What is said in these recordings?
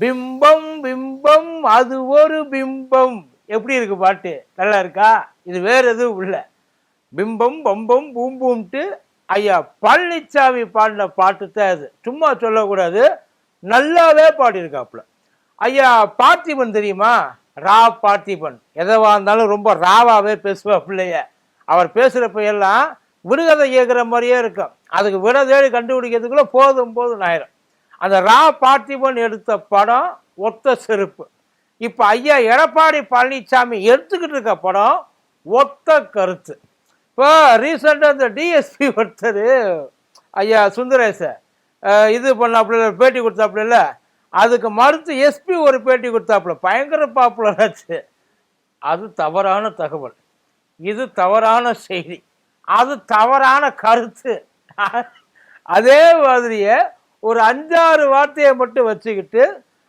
பிம்பம் பிம்பம் அது ஒரு பிம்பம். எப்படி இருக்கு பாட்டு? நல்லா இருக்கா? இது வேற எதுவும் இல்லை. பிம்பம் பம்பம் பூம்பூம்ட்டு ஐயா பழனிசாமி பாடின பாட்டு தான் அது. சும்மா சொல்லக்கூடாது. நல்லாவே பாடியிருக்காப்புல. ஐயா பார்த்திபன் தெரியுமா? ரா பார்த்திபன். எதவா இருந்தாலும் ரொம்ப ராவாகவே பேசுவா பிள்ளைய. அவர் பேசுகிறப்ப எல்லாம் விடுகதை கேட்குற மாதிரியே இருக்கும். அதுக்கு விட தேடி கண்டுபிடிக்கிறதுக்குள்ளே போதும் போதும் ஆயிரும். அந்த ரா பார்த்திபன் எடுத்த படம் ஒத்த செருப்பு. இப்போ ஐயா எடப்பாடி பழனிசாமி எடுத்துக்கிட்டு இருக்க படம் ஒத்த கருத்து. இப்போ ரீசெண்டாக இந்த டிஎஸ்பி ஒருத்தர் ஐயா சுந்தரேச இது பண்ணாப்புல பேட்டி கொடுத்தாப்புல அதுக்கு மறுத்து எஸ்பி ஒரு பேட்டி கொடுத்தாப்புல. பயங்கர பாப்புலர் ஆச்சு. அது தவறான தகவல். இது தவறான செய்தி. அது தவறான கருத்து. அதே மாதிரியே ஒரு அஞ்சாறு வார்த்தையை மட்டும் வச்சுக்கிட்டு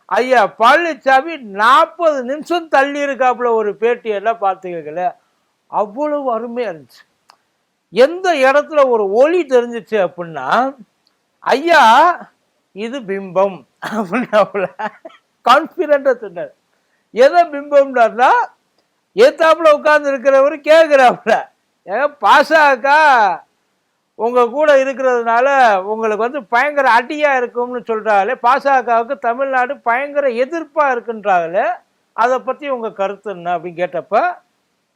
ஐயா பழனிசாமி நாற்பது நிமிஷம் தள்ளி இருக்காப்புல ஒரு பேட்டியெல்லாம் பார்த்துக்கல அவ்வளவு அருமையாக இருந்துச்சு. எந்த இடத்துல ஒரு ஒளி தெரிஞ்சிச்சு அப்படின்னா ஐயா இது பிம்பம். அப்படின்னாப்புல கான்ஃபிடென்ட்டாக சொன்னார் எதை பிம்பம்னார்னா ஏத்தாப்புல உட்கார்ந்து இருக்கிறவர் கேட்குறாப்புல ஏங்க பாசாக்கா உங்கள் கூட இருக்கிறதுனால உங்களுக்கு வந்து பயங்கர அடியாக இருக்கும்னு சொல்கிறாங்களே பாசகவுக்கு தமிழ்நாடு பயங்கர எதிர்ப்பாக இருக்குன்றாங்களே அதை பற்றி உங்கள் கருத்து என்ன அப்படின்னு கேட்டப்ப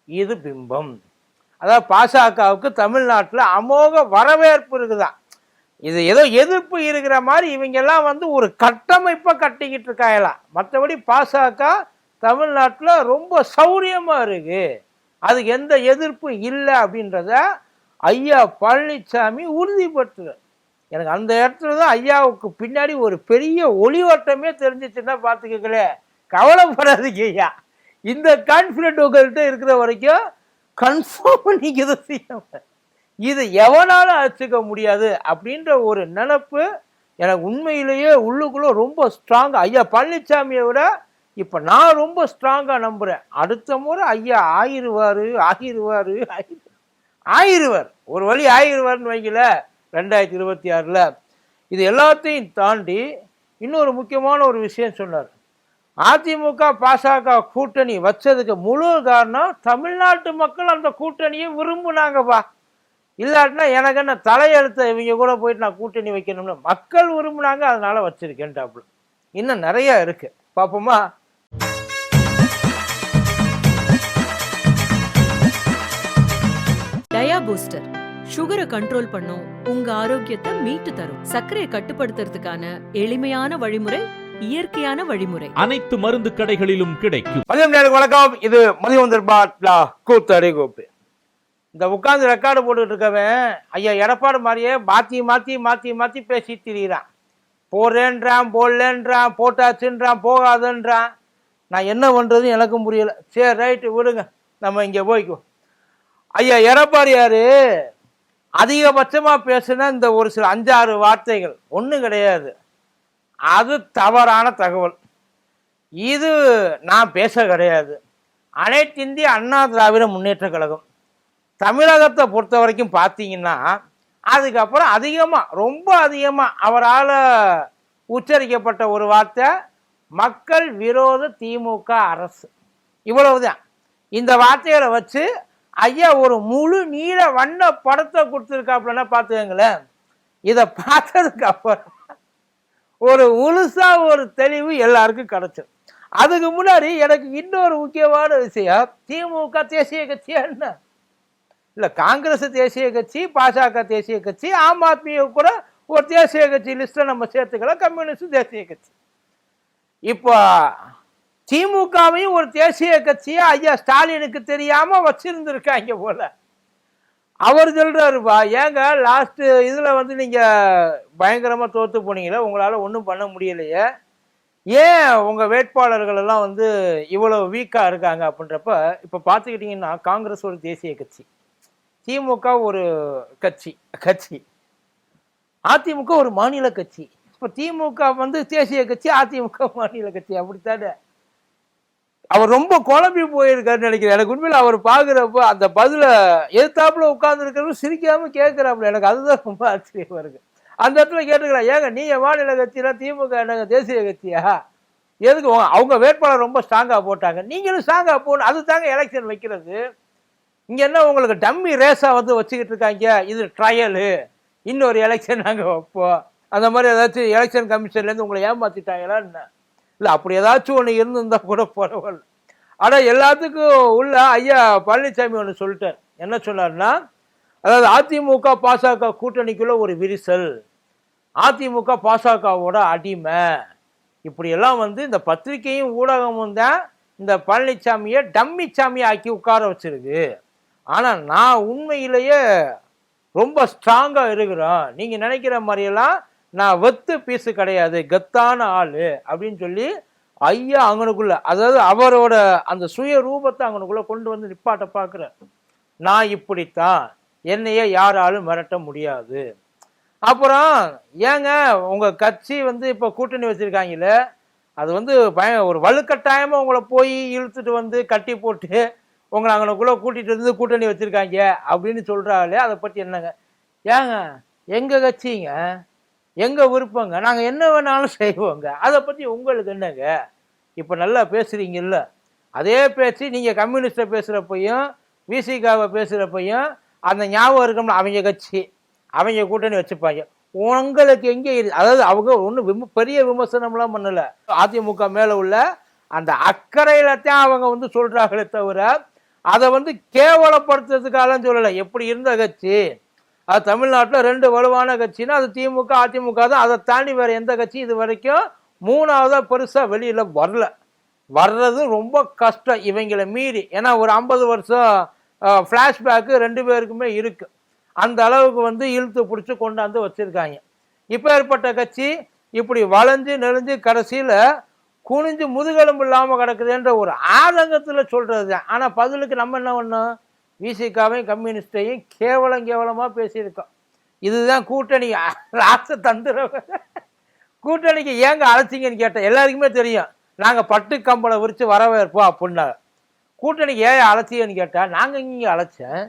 இது பிம்பம். அதாவது பாசகவுக்கு தமிழ்நாட்டில் அமோக வரவேற்பு இருக்குதான் இது ஏதோ எதிர்ப்பு இருக்கிற மாதிரி இவங்கெல்லாம் வந்து ஒரு கட்டமைப்பை கட்டிக்கிட்டு இருக்காங்களாம் மற்றபடி பாசக தமிழ்நாட்டில் ரொம்ப சௌரியமாக இருக்குது அதுக்கு எந்த எதிர்ப்பும் இல்லை அப்படின்றத ஐயா பழனிசாமி உறுதிப்படுத்துறார் எனக்கு அந்த இடத்துல தான் ஐயாவுக்கு பின்னாடி ஒரு பெரிய ஒளிவட்டமே தெரிஞ்சிச்சுன்னா பார்த்துக்கங்களே கவலைப்படாதீங்க ஐயா. இந்த கான்ஃபிடென்ட் உங்கள்கிட்ட இருக்கிற வரைக்கும் கன்ஃபார்ம் நீங்க இதை செய்ய இது எவனாலும் அழைச்சிக்க முடியாது அப்படின்ற ஒரு நினப்பு எனக்கு உண்மையிலேயே உள்ளுக்குள்ளே ரொம்ப ஸ்ட்ராங் ஐயா பழனிசாமியை விட இப்போ நான் ரொம்ப ஸ்ட்ராங்காக நம்புகிறேன் அடுத்த முறை ஐயா ஆயிடுவார் ஆகிருவாரு ஆயிரு ஆயிருவர். ஒரு வழி ஆயிருவார்னு வைக்கல ரெண்டாயிரத்தி இருபத்தி ஆறில். இது எல்லாத்தையும் தாண்டி இன்னொரு முக்கியமான ஒரு விஷயம் சொன்னார். அதிமுக பாசக கூட்டணி வச்சதுக்கு முழு காரணம் தமிழ்நாட்டு மக்கள் அந்த கூட்டணியை விரும்புனாங்கப்பா. இல்லாட்டினா எனக்கு என்ன தலையெழுத்த இவங்க கூட போயிட்டு நான் கூட்டணி வைக்கணும்னு மக்கள் விரும்புனாங்க அதனால் வச்சுருக்கேன்டாப்புல இன்னும் நிறையா இருக்குது பார்ப்போமா? டயா பூஸ்டர் சுகரை கண்ட்ரோல் பண்ணும். உங்க ஆரோக்கியத்தை மீட்டு தரும். சர்க்கரையை கட்டுப்படுத்துறதுக்கான எளிமையான வழிமுறை இயற்கையான வழிமுறை. அனைத்து மருந்து கடைகளிலும் கிடைக்கும். மதியம் நேரம் வணக்கம். இது மதியம் பாட்லா கூத்தடி கோப்பு இந்த உட்காந்து ரெக்கார்டு போட்டுட்டு இருக்கவன் ஐயா எடப்பாடு மாதிரியே மாற்றி மாற்றி மாற்றி மாற்றி பேசி திரியிறான். போடுறேன்றான் போடலன்றான் போட்டாச்சுன்றான் போகாதன்றான். நான் என்ன பண்ணுறது எனக்கும் புரியல. சரி ரைட்டு விடுங்க. நம்ம இங்கே போய்க்குவோம். ஐயா எடப்பாடியாரு அதிகபட்சமாக பேசுனா இந்த ஒரு சில அஞ்சாறு வார்த்தைகள். ஒன்றும் கிடையாது. அது தவறான தகவல். இது நான் பேச கிடையாது. அனைத்து இந்திய அண்ணா திராவிட முன்னேற்ற கழகம். தமிழகத்தை பொறுத்த வரைக்கும் பார்த்தீங்கன்னா அதுக்கப்புறம் அதிகமாக ரொம்ப அதிகமாக அவரால் உச்சரிக்கப்பட்ட ஒரு வார்த்தை மக்கள் விரோத திமுக அரசு. இவ்வளவுதான். இந்த வார்த்தைகளை வச்சு ஐயா ஒரு முழு நீல வண்ண படத்தை கொடுத்துருக்காப்புலன்னா பார்த்துக்கங்களேன். இதை பார்த்ததுக்கு அப்புறம் ஒரு முழுசா ஒரு தெளிவு எல்லாருக்கும் கிடச்சிடும் அதுக்கு முன்னாடி எனக்கு இன்னொரு முக்கியமான விஷயம் திமுக தேசிய கட்சியா என்ன? இல்லை காங்கிரஸ் தேசிய கட்சி பாஜக தேசிய கட்சி ஆம் ஆத்மியை கூட ஒரு தேசிய கட்சி லிஸ்ட்டை நம்ம சேர்த்துக்கலாம் கம்யூனிஸ்ட் தேசிய கட்சி. இப்போ திமுகவையும் ஒரு தேசிய கட்சியை? ஐயா ஸ்டாலினுக்கு தெரியாமல் வச்சிருந்துருக்காங்க போல. அவர் சொல்கிறாருப்பா ஏங்க லாஸ்ட்டு இதில் வந்து நீங்கள் பயங்கரமாக தோற்று போனீங்களே உங்களால் ஒன்றும் பண்ண முடியலையே. ஏன் உங்கள் வேட்பாளர்கள் எல்லாம் வந்து இவ்வளோ வீக்காக இருக்காங்க? அப்படின்றப்ப இப்போ பார்த்துக்கிட்டிங்கன்னா காங்கிரஸ் ஒரு தேசிய கட்சி திமுக ஒரு கட்சி கட்சி அதிமுக ஒரு மாநில கட்சி. இப்போ திமுக வந்து தேசிய கட்சி அதிமுக மாநில கட்சி அப்படித்தானே? அவர் ரொம்ப குழம்பி போயிருக்காருன்னு நினைக்கிறேன். எனக்கு உண்மையில் அவர் பார்க்குறப்ப அந்த பதிலை எதிர்த்தாப்புல உட்காந்துருக்கிறவங்க சிரிக்காம கேட்குறாப்புல. எனக்கு அதுதான் ரொம்ப ஆச்சரியமா இருக்கு. அந்த இடத்துல கேட்டுக்கலாம் ஏங்க நீங்கள் மாநில கட்சினா திமுக என்னங்க தேசிய கட்சியா? எதுக்கு? அவங்க வேட்பாளர் ரொம்ப ஸ்ட்ராங்காக போட்டாங்க. நீங்களும் ஸ்ட்ராங்காக போகணும் அது தாங்க எலெக்ஷன் வைக்கிறது. இங்கே என்ன உங்களுக்கு டம்மி ரேஸாக வந்து வச்சுக்கிட்டு இருக்காங்க? இது ட்ரையலு இன்னொரு எலெக்ஷன் நாங்கள் வைப்போம். அந்த மாதிரி ஏதாச்சும் எலெக்ஷன் கமிஷன்லேருந்து உங்களை ஏமாற்றிட்டாங்களா என்ன? இல்லை அப்படி ஏதாச்சும் ஒன்று இருந்திருந்தால் கூட பரவாயில்ல. ஆனால் எல்லாத்துக்கும் உள்ள ஐயா பழனிசாமி ஒன்று சொல்லிட்டார். என்ன சொன்னார்னா அதாவது அதிமுக பாசக கூட்டணிக்குள்ள ஒரு விரிசல். அதிமுக பாசகவோட அடிமை. இப்படியெல்லாம் வந்து இந்த பத்திரிகையும் ஊடகமும் தான் இந்த பழனிசாமியை டம்மி சாமியை ஆக்கி உட்கார வச்சிருக்கு. ஆனால் நான் உண்மையிலேயே ரொம்ப ஸ்ட்ராங்காக இருக்கிறோம் நீங்கள் நினைக்கிற மாதிரியெல்லாம் நான் வெத்து பீஸு கிடையாது கத்தான ஆள் அப்படின்னு சொல்லி ஐயா அங்கனுக்குள்ள அதாவது அவரோட அந்த சுய ரூபத்தை அங்கனுக்குள்ள கொண்டு வந்து நிப்பாட்ட பார்க்குறேன் நான் இப்படித்தான் என்னையே யாராலும் மிரட்ட முடியாது. அப்புறம் ஏங்க உங்கள் கட்சி வந்து இப்போ கூட்டணி வச்சுருக்காங்களே அது வந்து பய ஒரு வலுக்கட்டாயமாக உங்களை போய் இழுத்துட்டு வந்து கட்டி போட்டு உங்களை அங்கனக்குள்ளே கூட்டிகிட்டு வந்து கூட்டணி வச்சுருக்காங்க அப்படின்னு சொல்கிறாங்களே அதை பற்றி என்னங்க? ஏங்க எங்கள் கட்சிங்க? எங்கள் விருப்பங்க? நாங்கள் என்ன வேணாலும் செய்வோங்க. அதை பற்றி உங்களுக்கு என்னங்க? இப்போ நல்லா பேசுகிறீங்கல்ல அதே பேச்சு நீங்கள் கம்யூனிஸ்ட்டை பேசுகிறப்பையும் விசிகாவை பேசுகிறப்பையும் அந்த ஞாபகம் இருக்கும்ல அவங்க கட்சி. அவங்க கூட்டணி வச்சுப்பாங்க. உங்களுக்கு எங்கே அதாவது அவங்க ஒன்றும் விம பெரிய விமர்சனம்லாம் பண்ணலை. அதிமுக மேலே உள்ள அந்த அக்கறையில தான் அவங்க வந்து சொல்கிறாங்களே தவிர அதை வந்து கேவலப்படுத்துறதுக்காக சொல்லலை. எப்படி இருந்த கட்சி? அது தமிழ்நாட்டில் ரெண்டு வலுவான கட்சின்னா அது திமுக அதிமுக தான். அதை தாண்டி வேறு எந்த கட்சி இது வரைக்கும் மூணாவதாக பெருசாக வெளியில் வரல. வர்றது ரொம்ப கஷ்டம் இவங்களை மீறி. ஏன்னா ஒரு ஐம்பது வருஷம் ஃப்ளாஷ்பேக்கு ரெண்டு பேருக்குமே இருக்கு. அந்த அளவுக்கு வந்து இழுத்து பிடிச்சி கொண்டாந்து வச்சுருக்காங்க. இப்போ ஏற்பட்ட கட்சி இப்படி வளைஞ்சு நெளிஞ்சு கடைசியில் குனிஞ்சு முதுகெலும்பு இல்லாமல் கிடக்குதுன்ற ஒரு ஆதங்கத்தில் சொல்கிறது தான் ஆனால் பதிலுக்கு நம்ம என்ன பண்ணோம் விசிகாவையும் கம்யூனிஸ்டையும் கேவலம் கேவலமாக பேசியிருக்கோம். இதுதான் கூட்டணி. ராச தந்துடும் கூட்டணிக்கு ஏங்க அழைச்சிங்கன்னு கேட்டேன். எல்லாருக்குமே தெரியும். நாங்கள் பட்டு கம்பளை விரித்து வரவேற்போம் அப்படின்னாங்க. கூட்டணிக்கு ஏன் அழைச்சிங்கன்னு கேட்டால் நாங்கள் இங்கே அழைச்சேன்.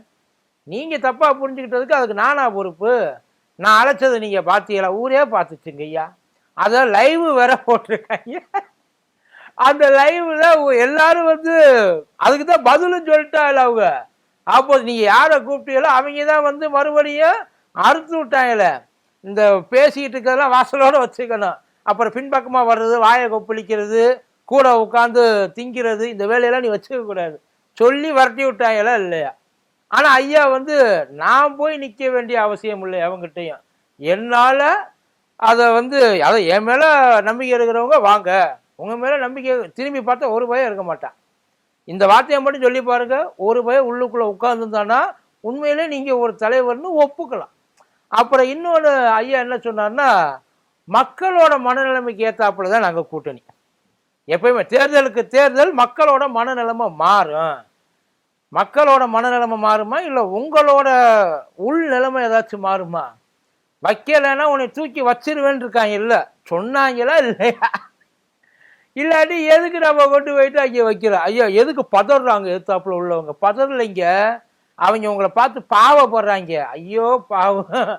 நீங்கள் தப்பாக புரிஞ்சுக்கிட்டதுக்கு அதுக்கு நானா பொறுப்பு. நான் அழைச்சது நீங்கள் பார்த்தீங்களா ஊரே பார்த்துச்சுங்க ஐயா. அதை லைவ் வேற போட்டிருக்காங்க. அந்த லைவில் எல்லாரும் வந்து அதுக்கு தான் பதிலும் இல்லை அவங்க. அப்போது நீங்கள் யாரை கூப்பிட்டீங்களோ அவங்க தான் வந்து மறுபடியும் அறுத்து விட்டாங்களே. இந்த பேசிக்கிட்டு இருக்கிறதெல்லாம் வாசலோடு வச்சுக்கணும். அப்புறம் பின்பக்கமாக வர்றது வாயை கொப்பளிக்கிறது கூட உட்காந்து திங்கிறது இந்த வேலையெல்லாம் நீ வச்சுக்கக்கூடாது சொல்லி விரட்டி விட்டாங்களா இல்லையா? ஆனால் ஐயா வந்து நான் போய் நிற்க வேண்டிய அவசியம் இல்லை அவங்ககிட்டையும் என்னால் அதை வந்து அதை என் மேலே நம்பிக்கை இருக்கிறவங்க வாங்க. உங்கள் மேலே நம்பிக்கை திரும்பி பார்த்தா ஒரு பயம் இருக்க மாட்டான். இந்த வார்த்தையை மட்டும் சொல்லி பாருங்க. ஒரு பய உள்ளுக்குள்ளே உட்காந்துருந்தானா உண்மையிலே நீங்கள் ஒரு தலைவர்னு ஒப்புக்கலாம். அப்புறம் இன்னொன்று ஐயா என்ன சொன்னார்னா மக்களோட மனநிலைமைக்கு ஏற்றாப்புல தான் நாங்கள் கூட்டணி. எப்பயுமே தேர்தலுக்கு தேர்தல் மக்களோட மனநிலைமை மாறும். மக்களோட மனநிலைமை மாறுமா? இல்லை உங்களோட உள் நிலைமை ஏதாச்சும் மாறுமா? வைக்கலைன்னா உன்னை தூக்கி வச்சிருவேன்னு இருக்காங்க இல்லை. சொன்னாங்களா இல்லையா? இல்லாட்டி எதுக்கு நம்ம கொண்டு போயிட்டு அங்கே வைக்கிறோம்? ஐயோ எதுக்கு பதறாங்க எதிர்த்தாப்புல உள்ளவங்க? பதறலைங்க. அவங்க உங்களை பார்த்து பாவப்படுறாங்க. ஐயோ பாவம்.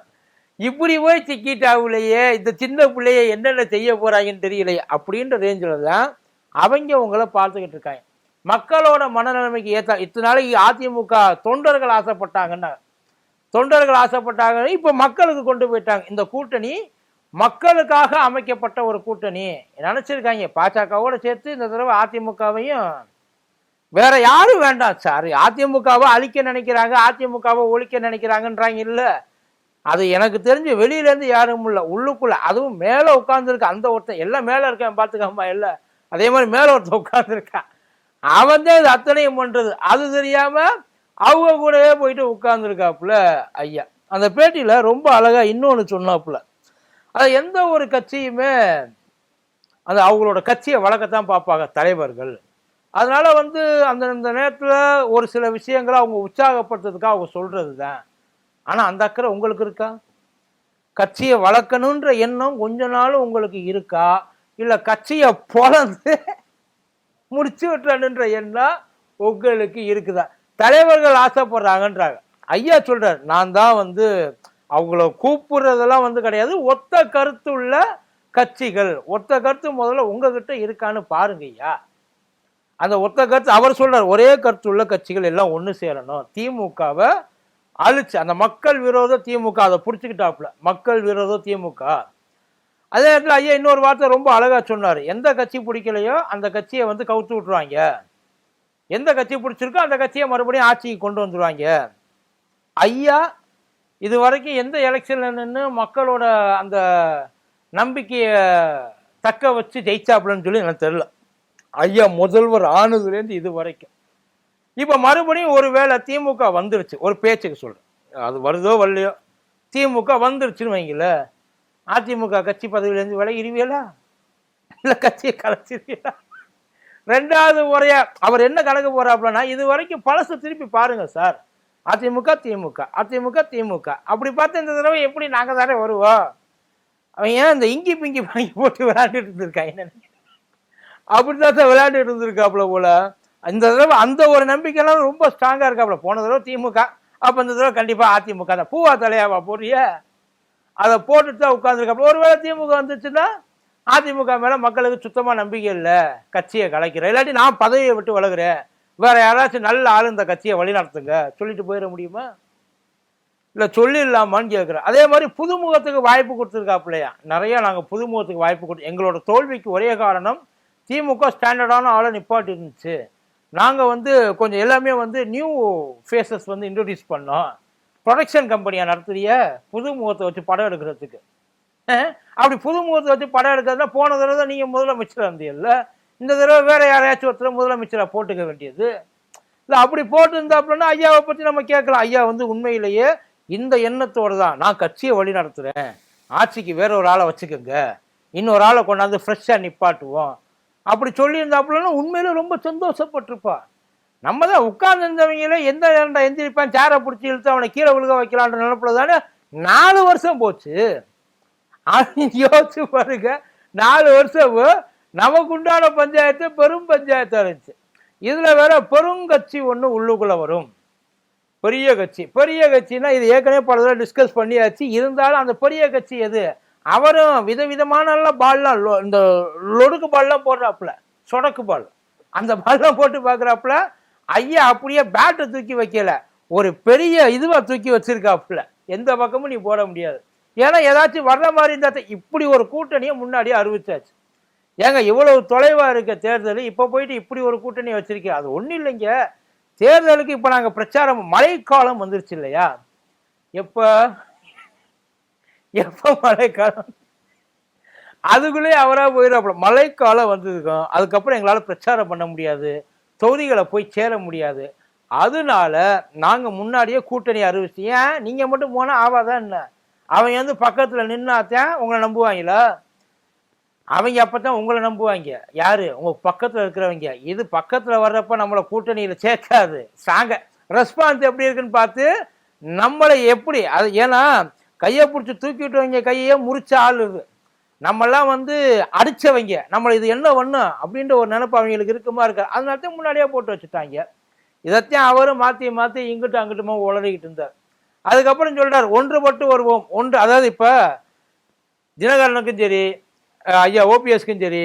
இப்படி போய் சிக்கிட்டாவுலையே இந்த சின்ன பிள்ளைய என்னென்ன செய்ய போகிறாங்கன்னு தெரியலையே அப்படின்ற ரேஞ்சில் தான் அவங்க உங்களை பார்த்துக்கிட்டு இருக்காங்க. மக்களோட மனநிலைமைக்கு ஏற்ற இத்தனை நாளைக்கு அதிமுக தொண்டர்கள் ஆசைப்பட்டாங்கன்னா தொண்டர்கள் ஆசைப்பட்டாங்க இப்போ மக்களுக்கு கொண்டு போயிட்டாங்க. இந்த கூட்டணி மக்களுக்காக அமைக்கப்பட்ட ஒரு கூட்டணி. நினச்சிருக்காங்க. பாஜகவோட சேர்த்து இந்த தடவை அதிமுகவையும் வேற யாரும் வேண்டாம் சார். அதிமுகவை அழிக்க நினைக்கிறாங்க அதிமுகவை ஒழிக்க நினைக்கிறாங்கன்றாங்க இல்லை. அது எனக்கு தெரிஞ்சு வெளியிலேருந்து யாரும் இல்லை. உள்ளுக்குள்ள அதுவும் மேலே உட்காந்துருக்க அந்த ஒருத்தன். எல்லாம் மேலே இருக்கேன் பார்த்துக்காமா இல்லை. அதே மாதிரி மேலே ஒருத்தன் உட்காந்துருக்கான் அவன் தான் இது அத்தனையும் பண்ணுறது அது தெரியாமல் அவங்க கூடவே போயிட்டு உட்காந்துருக்காப்புல ஐயா. அந்த பேட்டியில் ரொம்ப அழகாக இன்னொன்று சொன்னாப்புல. அது எந்த ஒரு கட்சியுமே அது அவங்களோட கட்சியை வளர்க்கத்தான் பார்ப்பாங்க தலைவர்கள். அதனால் வந்து அந்த அந்த நேரத்தில் ஒரு சில விஷயங்களை அவங்க உற்சாகப்படுத்துறதுக்காக அவங்க சொல்கிறது தான் ஆனால் அந்த அக்கறை உங்களுக்கு இருக்கா? கட்சியை வளர்க்கணுன்ற எண்ணம் கொஞ்ச நாளும் உங்களுக்கு இருக்கா? இல்லை கட்சியை பொழந்து முடிச்சு விட்டுறணுன்ற எண்ணம் உங்களுக்கு இருக்குதா? தலைவர்கள் ஆசைப்படுறாங்கன்றாங்க. ஐயா சொல்கிறார் நான் தான் வந்து அவங்கள கூப்பிடுறதெல்லாம் வந்து கிடையாது. ஒத்த கருத்து உள்ள கட்சிகள். ஒத்த கருத்து முதல்ல உங்ககிட்ட இருக்கான்னு பாருங்கய்யா அந்த ஒத்த கருத்து அவர் சொல்றார் ஒரே கருத்து உள்ள கட்சிகள் எல்லாம் ஒன்று சேரணும். திமுகவை அழிச்சு அந்த மக்கள் விரோத திமுக அதை பிடிச்சிக்கிட்டாப்புல. மக்கள் விரோத திமுக. அதே நேரத்தில் ஐயா இன்னொரு வார்த்தை ரொம்ப அழகாக சொன்னார். எந்த கட்சி பிடிக்கலையோ அந்த கட்சியை வந்து கவுத்து விட்ருவாங்க எந்த கட்சி பிடிச்சிருக்கோ அந்த கட்சியை மறுபடியும் ஆட்சிக்கு கொண்டு வந்துருவாங்க. ஐயா இது வரைக்கும் எந்த எலெக்ஷன்ல நின்று மக்களோட அந்த நம்பிக்கையை தக்க வச்சு ஜெயிச்சாப்புலன்னு சொல்லி எனக்கு தெரியல. ஐயா முதல்வர் ஆனதுலேருந்து இது வரைக்கும் இப்போ மறுபடியும் ஒரு வேளை திமுக வந்துருச்சு. ஒரு பேச்சுக்கு சொல்கிறேன் அது வருதோ வரலையோ? திமுக வந்துருச்சுன்னு வைங்கள அதிமுக கட்சி பதவியிலேருந்து விலகிடுவீங்களா இல்லை கட்சியை கலைச்சிருவீங்களா ரெண்டாவது முறையா அவர் என்ன கணக்கு போறாப்புலன்னா இது வரைக்கும் பழசு திருப்பி பாருங்க சார். அதிமுக திமுக அதிமுக திமுக. அப்படி பார்த்து இந்த தடவை எப்படி நாங்கள் தானே வருவோம்? அவன் ஏன் இந்த இங்கி பிங்கி வாங்கி போட்டு விளையாண்டுட்டு இருந்திருக்கான் என்ன அப்படிதான் சார் விளையாண்டுட்டு இருந்திருக்காப்புல போல. இந்த தடவை அந்த ஒரு நம்பிக்கைலாம் ரொம்ப ஸ்ட்ராங்காக இருக்காப்புல. போன தடவை திமுக அப்போ இந்த தடவை கண்டிப்பாக அதிமுக அந்த பூவா தலையாவா போறிய அதை போட்டுட்டு தான் உட்காந்துருக்காப்புல ஒருவேளை திமுக வந்துச்சுன்னா அதிமுக மேலே மக்களுக்கு சுத்தமாக நம்பிக்கை இல்லை. கட்சியை கலைக்கிறேன். இல்லாட்டி நான் பதவியை விட்டு விலகுறேன். வேற யாராச்சும் நல்ல ஆள் இந்த கட்சியை வழி நடத்துங்க. சொல்லிட்டு போயிட முடியுமா? இல்லை சொல்லிடலாமான்னு கேட்குறேன் அதே மாதிரி புதுமுகத்துக்கு வாய்ப்பு கொடுத்துருக்காப்புலையா நிறைய நாங்கள் புதுமுகத்துக்கு வாய்ப்பு கொடுத்து எங்களோட தோல்விக்கு ஒரே காரணம் திமுக ஸ்டாண்டர்டான ஆளை நிப்பாட்டி இருந்துச்சு நாங்கள் வந்து கொஞ்சம் எல்லாமே வந்து நியூ ஃபேஸஸ் வந்து இன்ட்ரடியூஸ் பண்ணோம். ப்ரொடக்ஷன் கம்பெனியாக நடத்துறிய புது முகத்தை வச்சு படம் எடுக்கிறதுக்கு. அப்படி புது முகத்தை வச்சு படம் எடுக்கிறதுனா போன தடவை தான் நீங்கள் முதலமைச்சராக இருந்தீங்கல்ல இந்த தடவை வேற யாரையாச்சும் ஒருத்தர் முதலமைச்சராக போட்டுக்க வேண்டியது. இல்லை அப்படி போட்டிருந்தாப்புலன்னா ஐயாவை பற்றி நம்ம கேட்கலாம். ஐயா வந்து உண்மையிலேயே இந்த எண்ணத்தோடு தான் நான் கட்சியை வழி நடத்துகிறேன் ஆட்சிக்கு வேற ஒரு ஆளை வச்சுக்கோங்க. இன்னொரு ஆளை கொண்டாந்து ஃப்ரெஷ்ஷாக நிப்பாட்டுவோம். அப்படி சொல்லியிருந்தாப்புலன்னா உண்மையில ரொம்ப சந்தோஷப்பட்டிருப்பா நம்ம தான் உட்கார்ந்துருந்தவங்களே எந்த ஏன்டா எந்திரிப்பான்? சேரை பிடிச்சி இழுத்து அவனை கீழே விழுக வைக்கலான்ற நினப்பில் தானே நாலு வருஷம் போச்சு. யோசிச்சு பாருங்க. நாலு வருஷம் நமக்கு உண்டான பஞ்சாயத்து பெரும் பஞ்சாயத்தாக இருந்துச்சு. இதுல வேற பெருங்கட்சி ஒண்ணு உள்ளுக்குள்ள வரும். பெரிய கட்சி. பெரிய கட்சினா இது ஏற்கனவே பல தடவை டிஸ்கஸ் பண்ணியாச்சு. இருந்தாலும் அந்த பெரிய கட்சி எது? அவரும் விதவிதமான பால்லாம் இந்த லொடுக்கு பால்லாம் போடுறாப்புல. சொடக்கு பால் அந்த பால்லாம் போட்டு பார்க்குறாப்புல ஐயா அப்படியே பேட்டை தூக்கி வைக்கல. ஒரு பெரிய இதுவா தூக்கி வச்சிருக்காப்புல. எந்த பக்கமும் நீ போட முடியாது. ஏன்னா ஏதாச்சும் வர்ற மாதிரி இருந்தா இப்படி ஒரு கூட்டணியை முன்னாடியே அறிவிச்சாச்சு. ஏங்க இவ்வளவு தொலைவாக இருக்க தேர்தல் இப்போ போயிட்டு இப்படி ஒரு கூட்டணி வச்சுருக்கேன் அது ஒன்றும் இல்லைங்க. தேர்தலுக்கு இப்போ நாங்கள் பிரச்சாரம் மழைக்காலம் வந்துருச்சு இல்லையா? எப்ப? எப்போ மழைக்காலம்? அதுக்குள்ளே அவராக போயிடாப்புல மழைக்காலம் வந்ததுக்கும் அதுக்கப்புறம் எங்களால் பிரச்சாரம் பண்ண முடியாது. தொகுதிகளை போய் சேர முடியாது. அதனால நாங்கள் முன்னாடியே கூட்டணி அறிவிச்சு. ஏன்? நீங்கள் மட்டும் போனால் ஆவாதான் என்ன? அவங்க வந்து பக்கத்தில் நின்னாத்தான் உங்களை நம்புவாங்களா? அவங்க அப்பதான் உங்களை நம்புவாங்க. யாரு? உங்க பக்கத்துல இருக்கிறவங்க. இது பக்கத்துல வர்றப்ப நம்மளை கூட்டணியில சேர்க்காது. சாங்க. ரெஸ்பான்ஸ் எப்படி இருக்குன்னு பார்த்து நம்மளை எப்படி அது ஏன்னா கையை பிடிச்சி தூக்கிட்டவங்க கையே முறிச்ச ஆள் இது. நம்மெல்லாம் வந்து அடிச்சவங்க. நம்மளை இது என்ன பண்ணும் அப்படின்ற ஒரு நினைப்பு அவங்களுக்கு இருக்குமா இருக்கு? அதனால தான் முன்னாடியே போட்டு வச்சுட்டாங்க. இதைத்தான் அவரும் மாற்றி மாற்றி இங்கிட்டும் அங்கிட்டுமா உளறிக்கிட்டு இருந்தார். அதுக்கப்புறம் சொல்கிறார் ஒன்றுபட்டு வருவோம். ஒன்று அதாவது இப்போ தினகரனுக்கும் சரி ஐயா ஓபிஎஸ்க்கும் சரி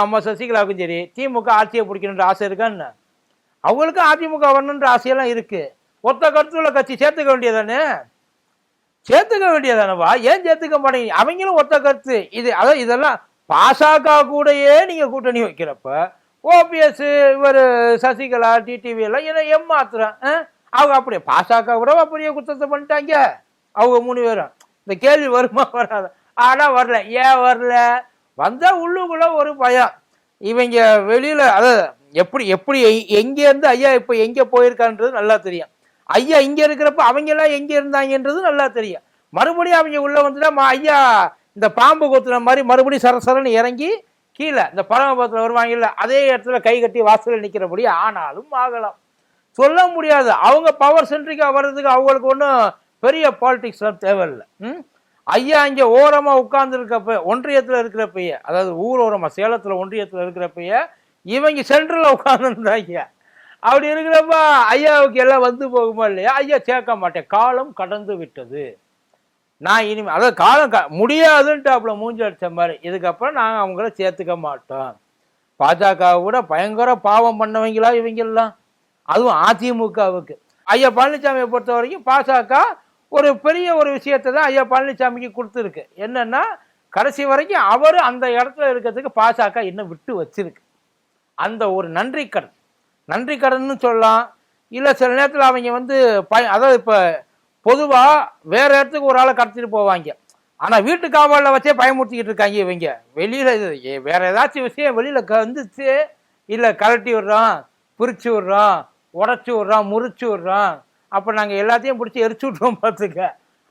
அம்மா சசிகலாவுக்கும் சரி திமுக ஆட்சியை பிடிக்கணுன்ற ஆசை இருக்கான்னு அவங்களுக்கும் அதிமுக வரணுன்ற ஆசையெல்லாம் இருக்குது ஒத்த கருத்துள்ள கட்சி சேர்த்துக்க வேண்டியதானே? சேர்த்துக்க வேண்டியதானவா? ஏன் சேர்த்துக்க மாட்டேங்க அவங்களும் ஒத்த கருத்து. இது அதான் இதெல்லாம் பாசக கூடயே நீங்கள் கூட்டணி வைக்கிறப்ப ஓபிஎஸ் இவர் சசிகலா டிடிவி எல்லாம் ஏன்னா ஏமாத்துறேன் அவங்க அப்படியே பாசக கூட அப்படியே குத்தத்தை பண்ணிட்டாங்க? அவங்க மூணு பேரும். இந்த கேள்வி வருமா வராது? ஆனால் வரல. ஏன் வரல? வந்தால் உள்ளுக்குள்ளே ஒரு பயம். இவங்க வெளியில் அதாவது எப்படி எப்படி எங்கேருந்து ஐயா இப்போ எங்கே போயிருக்கான்றது நல்லா தெரியும். ஐயா இங்கே இருக்கிறப்ப அவங்கெல்லாம் எங்கே இருந்தாங்கன்றது நல்லா தெரியும். மறுபடியும் அவங்க உள்ளே வந்துட்டா ஐயா இந்த பாம்பு கொத்துன மாதிரி மறுபடியும் சரசரன்னு இறங்கி கீழே இந்த பரமபத்தில் வருவாங்கல்ல அதே இடத்துல கை கட்டி வாசலில் நிற்கிறபடி ஆனாலும் ஆகலாம். சொல்ல முடியாது. அவங்க பவர் சென்ட்ரிக்காக வர்றதுக்கு அவங்களுக்கு ஒன்றும் பெரிய பாலிடிக்ஸ்லாம் தேவையில்லை. ம்? ஐயா இங்கே ஓரமாக உட்கார்ந்துருக்கப்ப ஒன்றியத்தில் இருக்கிறப்பயே அதாவது ஊர் ஓரமாக சேலத்தில் ஒன்றியத்தில் இருக்கிறப்பயே இவங்க சென்ட்ரலில் உட்காந்துருந்தாங்க அப்படி இருக்கிறப்ப ஐயாவுக்கு எல்லாம் வந்து போகுமா இல்லையா? ஐயா சேர்க்க மாட்டேன். காலம் கடந்து விட்டது. நான் இனிமேல் அதாவது காலம் க முடியாதுன்ட்டாப்புல மூஞ்சி அடித்த மாதிரி. இதுக்கப்புறம் நாங்கள் அவங்கள சேர்த்துக்க மாட்டோம். பாஜகவை விட பயங்கர பாவம் பண்ணவங்களா இவங்கெல்லாம் அதுவும் அதிமுகவுக்கு. ஐயா பழனிசாமியை பொறுத்த வரைக்கும் பாஜக ஒரு பெரிய ஒரு விஷயத்தை தான் ஐயா பழனிசாமிக்கு கொடுத்துருக்கு. என்னென்னா கடைசி வரைக்கும் அவர் அந்த இடத்துல இருக்கிறதுக்கு பாஜக இன்னும் விட்டு வச்சிருக்கு. அந்த ஒரு நன்றி கடன். நன்றி கடன்னு சொல்லலாம். இல்லை சில நேரத்தில் அவங்க வந்து பய அதாவது இப்போ பொதுவாக வேறு இடத்துக்கு ஒரு ஆளை கடத்திட்டு போவாங்க. ஆனால் வீட்டு காவலில் வச்சே பயமுறுத்திக்கிட்டு இருக்காங்க இவங்க. வெளியில் இது ஏதாச்சும் விஷயம் வெளியில் கந்துச்சு இல்லை கலட்டி விடுறான் பிரித்து விட்றான் உடச்சி விட்றான் முறிச்சு விட்றான் அப்போ நாங்கள் எல்லாத்தையும் பிடிச்சி எரிச்சு விட்டோம் பார்த்துக்க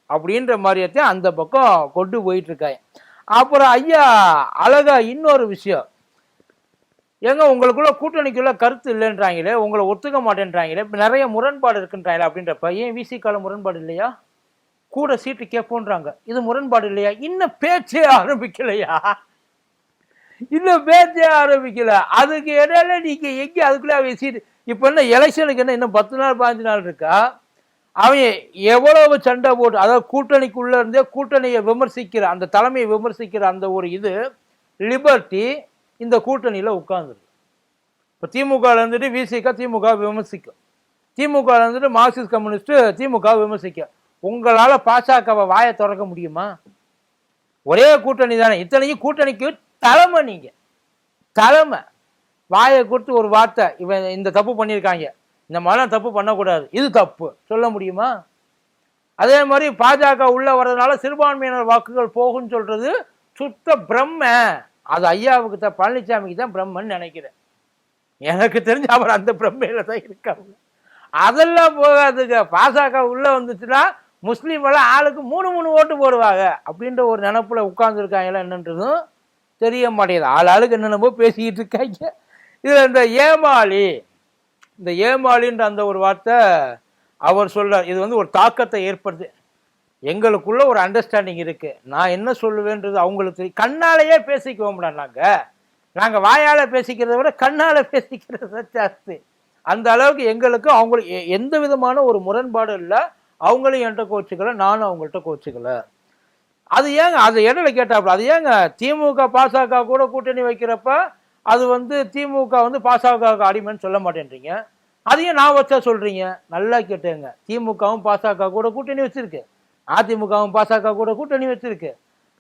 அப்படின்ற மாதிரியத்தையும் அந்த பக்கம் கொண்டு போயிட்டுருக்காங்க. அப்புறம் ஐயா அழகா இன்னொரு விஷயம். ஏங்க உங்களுக்குள்ள கூட்டணிக்குள்ள கருத்து இல்லைன்றாங்களே உங்களை ஒத்துக்க மாட்டேன்றாங்களே இப்போ நிறைய முரண்பாடு இருக்குன்றாங்களே அப்படின்றப்ப ஏன் விசிக்கால முரண்பாடு இல்லையா? கூட சீட்டு கேட்போன்றாங்க. இது முரண்பாடு இல்லையா? இன்னும் பேச்சே ஆரம்பிக்கலையா? இன்னும் பேச்சே ஆரம்பிக்கல. அதுக்கு இடையில நீங்க எங்கே அதுக்குள்ளே அவன் சீட்டு இப்போ என்ன எலெக்ஷனுக்கு என்ன இன்னும் பத்து நாள் பாஞ்சு நாள் இருக்கா? அவன் எவ்வளவு சண்டை போட்டு அதாவது கூட்டணிக்குள்ளே இருந்தே கூட்டணியை விமர்சிக்கிற அந்த தலைமையை விமர்சிக்கிற அந்த ஒரு இது லிபர்ட்டி இந்த கூட்டணியில் உட்காந்துருக்கு இப்போ திமுகவில் இருந்துட்டு விசிக திமுக விமர்சிக்கும். திமுகவில் இருந்துட்டு மார்க்சிஸ்ட் கம்யூனிஸ்ட்டு திமுக விமர்சிக்கும். உங்களால் பாஜகவை வாயை திறக்க முடியுமா? ஒரே கூட்டணி தானே இத்தனைக்கும் கூட்டணிக்கு தலைமை நீங்கள் தலைமை. வாயை கொடுத்து ஒரு வார்த்தை இவன் இந்த தப்பு பண்ணியிருக்காங்க. இந்த மாதிரிலாம் தப்பு பண்ணக்கூடாது. இது தப்பு. சொல்ல முடியுமா? அதே மாதிரி பாஜக உள்ள வர்றதுனால சிறுபான்மையினர் வாக்குகள் போகும்னு சொல்றது சுத்த பிரம்ம. அது ஐயாவுக்கு தான் பழனிசாமிக்கு தான் பிரம்மன்னு நினைக்கிறேன். எனக்கு தெரிஞ்ச அவர் அந்த பிரம்மையில தான் இருக்காங்க. அதெல்லாம் போகாதுங்க. பாஜக உள்ள வந்துச்சுன்னா முஸ்லீம் எல்லாம் ஆளுக்கு மூணு மூணு ஓட்டு போடுவாங்க. அப்படின்ற ஒரு நினப்புல உட்காந்துருக்காங்களா என்னன்றதும் தெரிய மாட்டேங்குது. ஆள் ஆளுக்கு என்னென்னமோ பேசிக்கிட்டு இருக்காங்க. இதில் இந்த ஏமாளி இந்த ஏமாளின்ற அந்த ஒரு வார்த்தை அவர் சொல்கிறார் இது வந்து ஒரு தாக்கத்தை ஏற்படுத்து எங்களுக்குள்ள ஒரு அண்டர்ஸ்டாண்டிங் இருக்குது நான் என்ன சொல்லுவேன்றது அவங்களுக்கு கண்ணாலேயே பேசிக்குவோம்டா நாங்கள் நாங்கள் வாயால் பேசிக்கிறத விட கண்ணால் பேசிக்கிறது தான் ஜாஸ்தி. அந்த அளவுக்கு எங்களுக்கு அவங்களுக்கு எ- எந்த விதமான ஒரு முரண்பாடும் இல்லை. அவங்களும் என்கிட்ட கோச்சிக்கல நானும் அவங்கள்ட்ட கோச்சிக்கல அது ஏங்க அது இடையில கேட்டாப்புல அது ஏங்க திமுக பாசக கூட கூட்டணி வைக்கிறப்ப அது வந்து திமுக வந்து பாசக அடிமைன்னு சொல்ல மாட்டேன்றீங்க. அதையும் நான் வச்சா சொல்கிறீங்க நல்லா கேட்டுங்க. திமுகவும் பாசக கூட கூட்டணி வச்சிருக்கு. அதிமுகவும் பாசக கூட கூட்டணி வச்சிருக்கு.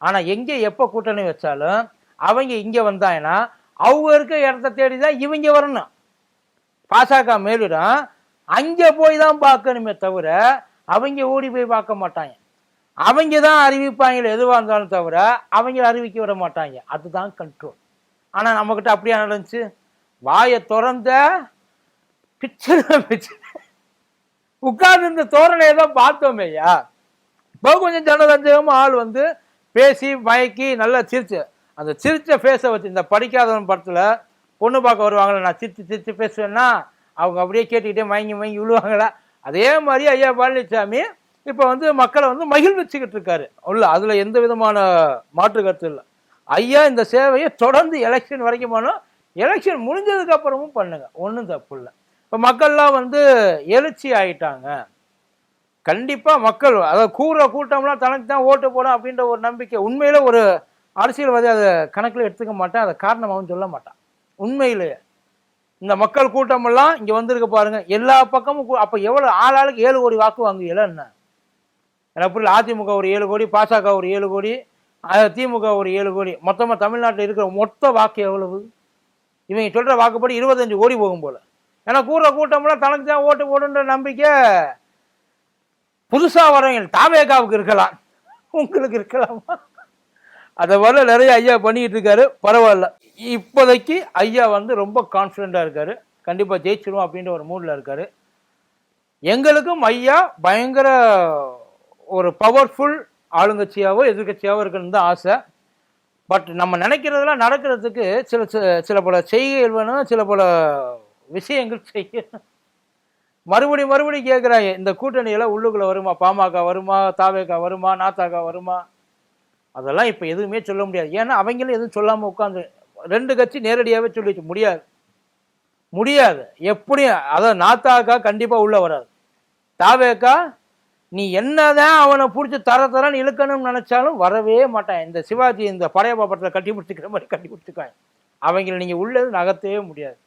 ஆனால் எங்கே எப்போ கூட்டணி வச்சாலும் அவங்க இங்கே வந்தாங்கன்னா அவங்க இருக்க இடத்த தேடி தான் இவங்க வரணும். பாசக மேலிடம் அங்கே போய் தான் பார்க்கணுமே தவிர அவங்க ஓடி போய் பார்க்க மாட்டாங்க. அவங்க தான் அறிவிப்பாங்க எதுவாக இருந்தாலும் தவிர அவங்கள அறிவிக்க விட மாட்டாங்க. அதுதான் கண்ட்ரோல் ஆனால் நம்மக்கிட்ட அப்படியே நடந்துச்சு? வாயை திறந்த பிச்சை உட்கார்ந்து இந்த தோரணையை தான் பார்த்தோமேயா இப்போ கொஞ்சம் ஜனரஞ்சகமாக ஆள் வந்து பேசி மயக்கி நல்லா சிரிச்சு. அந்த சிரிச்ச ஃபேஸை வச்சு இந்த படிக்காதவன் படத்தில் பொண்ணு பார்க்க வருவாங்களே நான் சிரித்து சிரித்து பேசுவேன்னா அவங்க அப்படியே கேட்டுக்கிட்டே மயங்கி மயங்கி விழுவாங்களா? அதே மாதிரி ஐயா பழனிசாமி இப்போ வந்து மக்களை வந்து மகிழ்விச்சுக்கிட்டு இருக்காரு. உள்ள அதில் எந்த விதமான மாற்று கருத்து இல்லை. ஐயா இந்த சேவையை தொடர்ந்து எலெக்ஷன் வரைக்கும் பண்ணோம் எலெக்ஷன் முடிஞ்சதுக்கு அப்புறமும் பண்ணுங்க. ஒன்றும் தப்பு இல்லை. இப்போ மக்கள்லாம் வந்து எழுச்சி ஆயிட்டாங்க. கண்டிப்பாக மக்கள் அதாவது கூற கூட்டம்லாம் தனக்கு தான் ஓட்டு போடும் அப்படின்ற ஒரு நம்பிக்கை. உண்மையில் ஒரு அரசியல்வாதி அதை கணக்கில் எடுத்துக்க மாட்டேன் அதை காரணமாகவும் சொல்ல மாட்டான். உண்மையிலேயே இந்த மக்கள் கூட்டமெல்லாம் இங்கே வந்திருக்க பாருங்க. எல்லா பக்கமும் அப்போ எவ்வளோ ஆள் ஆளுக்கு ஏழு கோடி வாக்கு வாங்குவீங்களா என்ன? எனக்கு புரியல. அதிமுக ஒரு ஏழு கோடி பாசக ஒரு ஏழு கோடி திமுக ஒரு ஏழு கோடி. மொத்தமாக தமிழ்நாட்டில் இருக்கிற மொத்த வாக்கு எவ்வளவு? இவங்க சொல்கிற வாக்குப்படி இருபத்தஞ்சு கோடி போகும் போல். ஏன்னா கூற கூட்டம்லாம் தனக்கு தான் ஓட்டு போடுன்ற நம்பிக்கை புதுசாக வரவங்க தாவேகாவுக்கு இருக்கலாம். உங்களுக்கு இருக்கலாமா? அதை வர நிறைய ஐயா பண்ணிக்கிட்டு இருக்காரு. பரவாயில்ல. இப்போதைக்கு ஐயா வந்து ரொம்ப கான்ஃபிடெண்ட்டாக இருக்காரு. கண்டிப்பாக ஜெயிச்சிடும் அப்படின்ற ஒரு மூடில் இருக்காரு. எங்களுக்கும் ஐயா பயங்கர ஒரு பவர்ஃபுல் ஆளுங்கட்சியாவோ எதிர்கட்சியாவோ இருக்கணும்னு தான் ஆசை. பட் நம்ம நினைக்கிறதெல்லாம் நடக்கிறதுக்கு சில சில- சில பல செய்கைகள் வேணும் சில பல விஷயங்கள் செய்யணும். மறுபடி மறுபடி கேட்குறாங்க இந்த கூட்டணியெல்லாம் உள்ளுக்குள்ளே வருமா? பாமக வருமா? தாவேகா வருமா? நாத்தாக்கா வருமா? அதெல்லாம் இப்போ எதுவுமே சொல்ல முடியாது. ஏன்னா அவங்களும் எதுவும் சொல்லாமல் உட்காந்து ரெண்டு கட்சி நேரடியாகவே சொல்லிச்சு முடியாது. முடியாது. எப்படியும் அதான் நாத்தாக்கா கண்டிப்பாக உள்ளே வராது. தாவேக்கா நீ என்னதான் அவனை பிடிச்சி தர தரன்னு இழுக்கணும்னு நினச்சாலும் வரவே மாட்டான். இந்த சிவாஜி இந்த படையப்பா படத்தில் கட்டி பிடிச்சிக்கிற மாதிரி கட்டி பிடிச்சிக்காங்க அவங்கள நீங்கள் உள்ளது நகர்த்தவே முடியாது.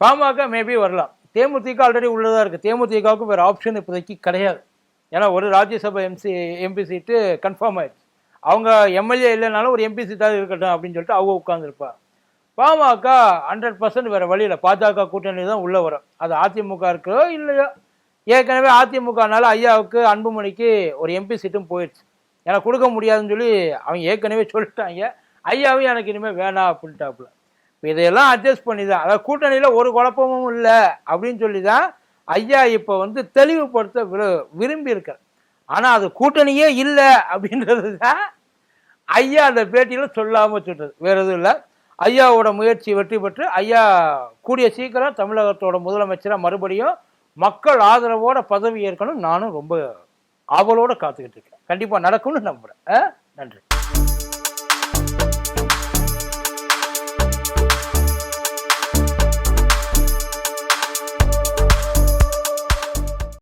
பாமக மேபி வரலாம். தேமுதிக ஆல்ரெடி உள்ளதாக இருக்குது தேமுதிகவுக்கு வேறு ஆப்ஷன் இப்போதைக்கு கிடையாது. ஏன்னா ஒரு Rajya Sabha MC MP seat confirm ஆயிடுச்சு. அவங்க எம்எல்ஏ இல்லைனாலும் ஒரு எம்பி சீட்டாக இருக்கட்டும் அப்படின்னு சொல்லிட்டு அவங்க உட்காந்துருப்பா பாமக ஹண்ட்ரட் பர்சன்ட் வேறு வழியில் பாஜக கூட்டணி தான் உள்ளே வரும். அது அதிமுக இருக்கோ இல்லையோ ஏற்கனவே அதிமுகனால ஐயாவுக்கு அன்புமணிக்கு ஒரு எம்பி சீட்டும் போயிடுச்சு. எனக்கு கொடுக்க முடியாதுன்னு சொல்லி அவங்க ஏற்கனவே சொல்லிட்டாங்க. ஐயாவும் எனக்கு இனிமேல் வேணாம் அப்படின்ட்டாப்புல. இப்போ இதையெல்லாம் அட்ஜஸ்ட் பண்ணி தான் அதாவது கூட்டணியில் ஒரு குழப்பமும் இல்லை அப்படின்னு சொல்லி தான் ஐயா இப்போ வந்து தெளிவுபடுத்த விரு விரும்பி இருக்கார். ஆனால் அது கூட்டணியே இல்லை அப்படின்றது தான் ஐயா அந்த பேட்டியில் சொல்லாமல் சொல்றது. வேறு எதுவும் இல்லை. ஐயாவோட முயற்சி வெற்றி பெற்று ஐயா கூடிய சீக்கிரம் தமிழகத்தோட முதலமைச்சராக மறுபடியும் மக்கள் ஆதரவோட பதவி ஏற்கணும். நானும் ரொம்ப ஆவலோட காத்துக்கிட்டு இருக்கேன். கண்டிப்பாக நடக்கும்னு நம்புகிறேன் நன்றி.